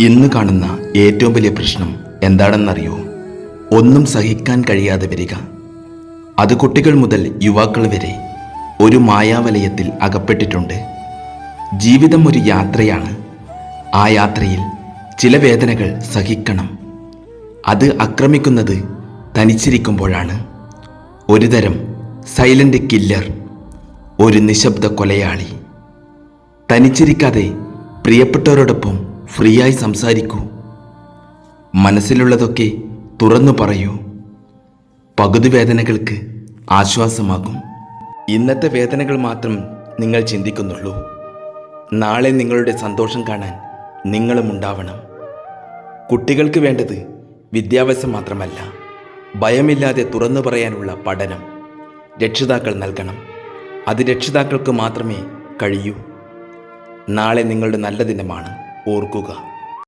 ഇന്ന് കാണുന്ന ഏറ്റവും വലിയ പ്രശ്നം എന്താണെന്നറിയോ? ഒന്നും സഹിക്കാൻ കഴിയാതെ വരിക. അത് കുട്ടികൾ മുതൽ യുവാക്കൾ വരെ ഒരു മായാവലയത്തിൽ അകപ്പെട്ടിട്ടുണ്ട്. ജീവിതം ഒരു യാത്രയാണ്. ആ യാത്രയിൽ ചില വേദനകൾ സഹിക്കണം. അത് ആക്രമിക്കുന്നത് തനിച്ചിരിക്കുമ്പോഴാണ്. ഒരുതരം സൈലന്റ് കില്ലർ ഒരു നിശബ്ദ കൊലയാളി. തനിച്ചിരിക്കാതെ പ്രിയപ്പെട്ടവരോടൊപ്പം ഫ്രീയായി സംസാരിക്കൂ. മനസ്സിലുള്ളതൊക്കെ തുറന്നു പറയൂ. പകുതി വേദനകൾക്ക് ആശ്വാസമാകും. ഇന്നത്തെ വേദനകൾ മാത്രം നിങ്ങൾ ചിന്തിക്കുന്നുള്ളൂ. നാളെ നിങ്ങളുടെ സന്തോഷം കാണാൻ നിങ്ങളും ഉണ്ടാവണം. കുട്ടികൾക്ക് വേണ്ടത് വിദ്യാഭ്യാസം മാത്രമല്ല. ഭയമില്ലാതെ തുറന്നു പറയാനുള്ള പഠനം. രക്ഷിതാക്കൾ നൽകണം. അത് രക്ഷിതാക്കൾക്ക് മാത്രമേ കഴിയൂ. നാളെ നിങ്ങളുടെ നല്ല ദിനമാണ്. ഓർക്കുക.